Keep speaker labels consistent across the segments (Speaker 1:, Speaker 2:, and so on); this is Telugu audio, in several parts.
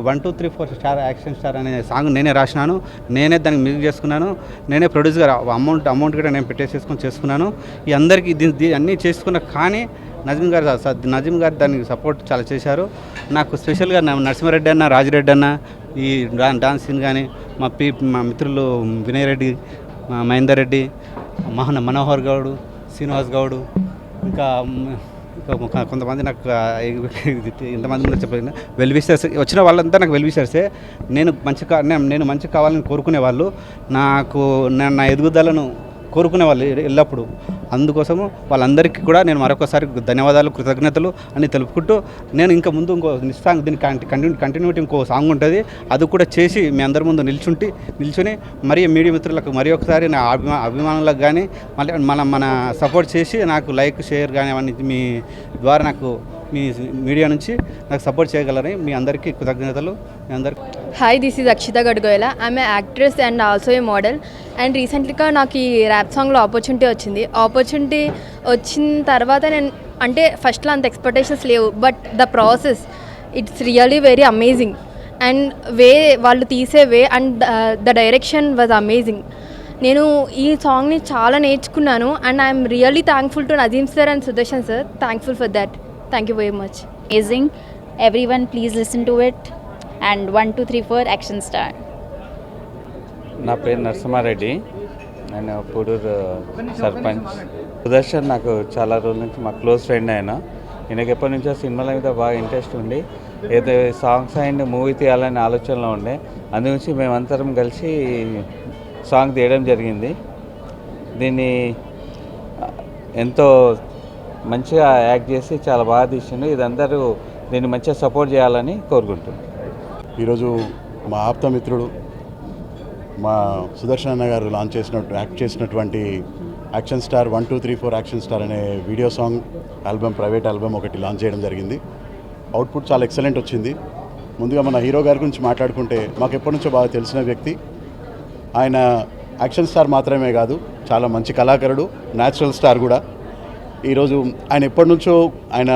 Speaker 1: One two three four star action star అనే సాంగ్ నేనే రాసినాను. నేనే దానికి మ్యూజిక్ చేసుకున్నాను. నేనే ప్రొడ్యూస్గా అమౌంట్ అమౌంట్ కూడా నేను పెట్టేసేసుకొని చేసుకున్నాను. ఈ అందరికీ దీని అన్నీ చేసుకున్నా కానీ నజీం గారు నజీం గారు దానికి సపోర్ట్ చాలా చేశారు. నాకు స్పెషల్గా నా నరసింహారెడ్డి అన్న రాజిరెడ్డి అన్న ఈ డా- డాన్స్ సీన్ కానీ మా పీ మా మిత్రులు వినయ్ రెడ్డి మా మహేందర్ రెడ్డి మహన మనోహర్ గౌడు శ్రీనివాస్ గౌడు ఇంకా కొంతమంది నాకు ఇంతమంది ముందు చెప్పలేదు వెల్ విషర్స్ వచ్చిన వాళ్ళంతా నాకు వెల్ విషర్సే నేను మంచి కా- నేను నేను మంచి కావాలని కోరుకునే వాళ్ళు నాకు నా- నా ఎదుగుదలను కోరుకునే వాళ్ళు ఎల్లప్పుడు ఎల్లప్పుడూ. అందుకోసము వాళ్ళందరికీ కూడా నేను మరొకసారి ధన్యవాదాలు కృతజ్ఞతలు అని తెలుపుకుంటూ నేను ఇంకా ముందు ఇంకో సాంగ్ దీనికి కంటిన్యూ కంటిన్యూటీ ఇంకో సాంగ్ ఉంటుంది. అది కూడా చేసి మీ అందరి ముందు నిల్చుంటి నిల్చుని మరి మీడియా మిత్రులకు మరి ఒకసారి నా అభిమా అభిమానులకు కానీ మళ్ళీ మన మన సపోర్ట్ చేసి నాకు లైక్ షేర్ కానీ అవన్నీ మీ ద్వారా నాకు మీ మీడియా నుంచి నాకు సపోర్ట్ చేయగలరని మీ అందరికీ కృతజ్ఞతలు. మీ అందరికీ
Speaker 2: hi this is Akshitha Gadgoyala I'm actress and also a model and రీసెంట్గా నాకు ఈ ర్యాప్ సాంగ్లో ఆపర్చునిటీ వచ్చింది. ఆపర్చునిటీ వచ్చిన తర్వాత నేను అంటే ఫస్ట్లో అంత ఎక్స్పెక్టేషన్స్ లేవు. But the process it's really very amazing and way వాళ్ళు తీసే way and the direction was amazing నేను ఈ సాంగ్ని చాలా నేర్చుకున్నాను. And I'm really thankful to Nazeem sir and Sudarshan sir thankful for that thank you very much
Speaker 3: amazing everyone please listen to it and one two three four action star
Speaker 4: నా పేరు నరసింహారెడ్డి. నేను పూడూరు సర్పంచ్. సుదర్శన్ నాకు చాలా రోజుల నుంచి మా క్లోజ్ ఫ్రెండ్ ఆయన. ఈయనకి ఎప్పటి నుంచో సినిమాల మీద బాగా ఇంట్రెస్ట్ ఉండి ఏదో సాంగ్స్ అండ్ మూవీ తీయాలనే ఆలోచనలో ఉండే. అందుగురించి మేమందరం కలిసి సాంగ్ తీయడం జరిగింది. దీన్ని ఎంతో మంచిగా యాక్ట్ చేసి చాలా బాగా తీసిండు. ఇది అందరూ దీన్ని మంచిగా సపోర్ట్ చేయాలని కోరుకుంటున్నాను
Speaker 5: ఈరోజు మా ఆప్త మిత్రుడు మా సుదర్శన్ అన్న గారు లాంచ్ చేసినట్టు యాక్ట్ చేసినటువంటి action star one two three four action star అనే video song album private album ఒకటి లాంచ్ చేయడం జరిగింది. అవుట్పుట్ చాలా ఎక్సలెంట్ వచ్చింది. ముందుగా మన హీరో గారి గురించి మాట్లాడుకుంటే మాకు ఎప్పటి నుంచో బాగా తెలిసిన వ్యక్తి. ఆయన యాక్షన్ స్టార్ మాత్రమే కాదు చాలా మంచి కళాకారుడు న్యాచురల్ స్టార్ కూడా. ఈరోజు ఆయన ఎప్పటి నుంచో ఆయన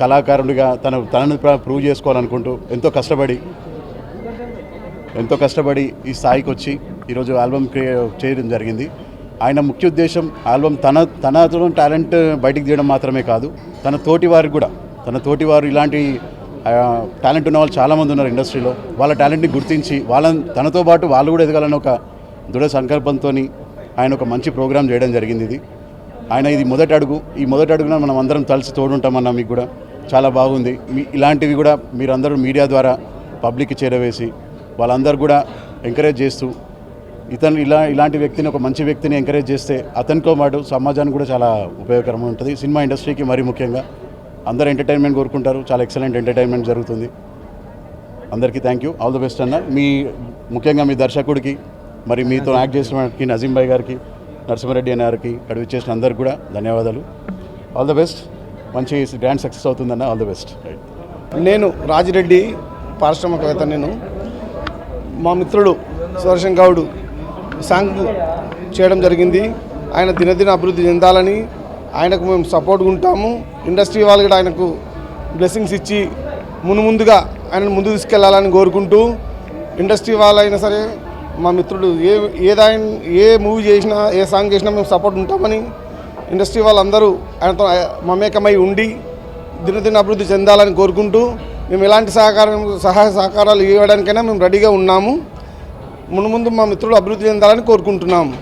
Speaker 5: కళాకారుడిగా తన తనను ప్రూవ్ చేసుకోవాలనుకుంటూ ఎంతో కష్టపడి ఎంతో కష్టపడి ఈ స్థాయికి వచ్చి ఈరోజు ఆల్బమ్ క్రియే చేయడం జరిగింది. ఆయన ముఖ్య ఉద్దేశం ఆల్బమ్ తన తనతో టాలెంట్ బయటికి తీయడం మాత్రమే కాదు తన తోటి వారికి కూడా తన తోటి వారు ఇలాంటి టాలెంట్ ఉన్న వాళ్ళు చాలామంది ఉన్నారు ఇండస్ట్రీలో. వాళ్ళ టాలెంట్ని గుర్తించి వాళ్ళని తనతో పాటు వాళ్ళు కూడా ఎదగాలని ఒక దృఢ సంకల్పంతో ఆయన ఒక మంచి ప్రోగ్రామ్ చేయడం జరిగింది ఇది. ఆయన ఇది మొదటి అడుగు. ఈ మొదటి అడుగున మనం అందరం కలిసి తోడుంటామన్నా మీకు కూడా. చాలా బాగుంది. మీ ఇలాంటివి కూడా మీరందరూ మీడియా ద్వారా పబ్లిక్కి చేరవేసి వాళ్ళందరూ కూడా ఎంకరేజ్ చేస్తూ ఇతను ఇలా ఇలాంటి వ్యక్తిని ఒక మంచి వ్యక్తిని ఎంకరేజ్ చేస్తే అతనితో పాటు సమాజానికి కూడా చాలా ఉపయోగకరంగా ఉంటుంది. సినిమా ఇండస్ట్రీకి మరీ ముఖ్యంగా. అందరూ ఎంటర్టైన్మెంట్ కోరుకుంటారు. చాలా ఎక్సలెంట్ ఎంటర్టైన్మెంట్ జరుగుతుంది. అందరికీ thank you. All the best అన్న. మీ ముఖ్యంగా మీ దర్శకుడికి మరి మీతో యాక్ట్ చేసిన నజీం భాయ్ గారికి నరసింహారెడ్డి అన్న గారికి ఇక్కడ చేసిన అందరికి కూడా ధన్యవాదాలు. ఆల్ ద బెస్ట్ మంచి గ్రాండ్ సక్సెస్ అవుతుందన్న ఆల్ ద బెస్ట్ రైట్
Speaker 6: నేను రాజిరెడ్డి పారిశ్రామికవేత్త నేను. మా మిత్రుడు సుదర్శన్ గౌడ్ సాంగ్ చేయడం జరిగింది. ఆయన దినదిన అభివృద్ధి చెందాలని ఆయనకు మేము సపోర్ట్గా ఉంటాము. ఇండస్ట్రీ వాళ్ళు కూడా ఆయనకు బ్లెస్సింగ్స్ ఇచ్చి మును ముందుగా ఆయనను ముందు తీసుకెళ్ళాలని కోరుకుంటూ. ఇండస్ట్రీ వాళ్ళైనా సరే మా మిత్రుడు ఏ ఏదాయన ఏ మూవీ చేసినా ఏ సాంగ్ చేసినా మేము సపోర్ట్ ఉంటామని ఇండస్ట్రీ వాళ్ళందరూ ఆయనతో మమేకమై ఉండి దినదిన అభివృద్ధి చెందాలని కోరుకుంటూ మేము ఎలాంటి సహకారం సహాయ సహకారాలు ఇవ్వడానికైనా మేము రెడీగా ఉన్నాము. మునుముందు మా మిత్రులు అభివృద్ధి చెందాలని కోరుకుంటున్నాము.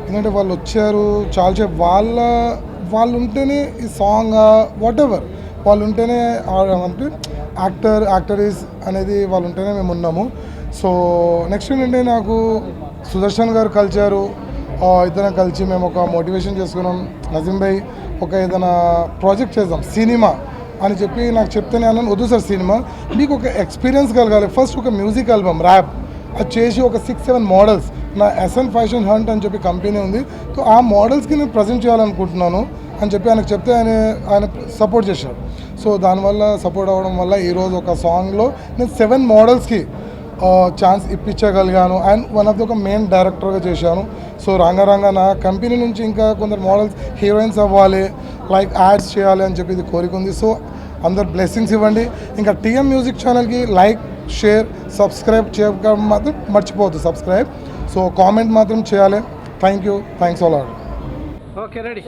Speaker 7: ఎందుకంటే వాళ్ళు వచ్చారు చాలాసేపు వాళ్ళ వాళ్ళు ఉంటేనే ఈ సాంగ్ వాట్ ఎవర్ వాళ్ళు ఉంటేనే అంటే యాక్టర్ యాక్టరీస్ అనేది వాళ్ళు ఉంటేనే మేము ఉన్నాము. సో నెక్స్ట్ ఏంటంటే నాకు సుదర్శన్ గారు కలిచారు. ఆ, ఇద్దరం కలిసి మేము ఒక మోటివేషన్ చేసుకున్నాం. నజీం భాయ్ ఒక ఏదైనా ప్రాజెక్ట్ చేద్దాం సినిమా అని చెప్పి నాకు చెప్తేనే అన్నాను వద్దు సార్ సినిమా మీకు ఒక ఎక్స్పీరియన్స్ కలగాలి. ఫస్ట్ ఒక మ్యూజిక్ ఆల్బమ్ ర్యాప్ అది చేసి ఒక సిక్స్ సెవెన్ మోడల్స్ నా ఎస్ఎన్ ఫ్యాషన్ హంట్ అని చెప్పి కంపెనీ ఉంది. సో ఆ మోడల్స్కి నేను ప్రజెంట్ చేయాలనుకుంటున్నాను అని చెప్పి ఆయనకు చెప్తే ఆయన ఆయన సపోర్ట్ చేశారు సో దానివల్ల సపోర్ట్ అవ్వడం వల్ల ఈరోజు ఒక సాంగ్లో నేను సెవెన్ మోడల్స్కి ఛాన్స్ ఇప్పించగలిగాను. అండ్ వన్ ఆఫ్ ది ఒక మెయిన్ డైరెక్టర్గా చేశాను. సో రంగరంగ నా కంపెనీ నుంచి ఇంకా కొందరు మోడల్స్ హీరోయిన్స్ అవ్వాలి లైక్ యాడ్స్ చేయాలి అని చెప్పి ఇది కోరిక ఉంది. సో అందరు బ్లెస్సింగ్స్ ఇవ్వండి. ఇంకా టీఎం మ్యూజిక్ ఛానల్కి లైక్ షేర్ సబ్స్క్రైబ్ చేయడం మాత్రం మర్చిపోవద్దు. సబ్స్క్రైబ్ సో కామెంట్ మాత్రం చేయాలి. Thank you thanks all
Speaker 1: okay ready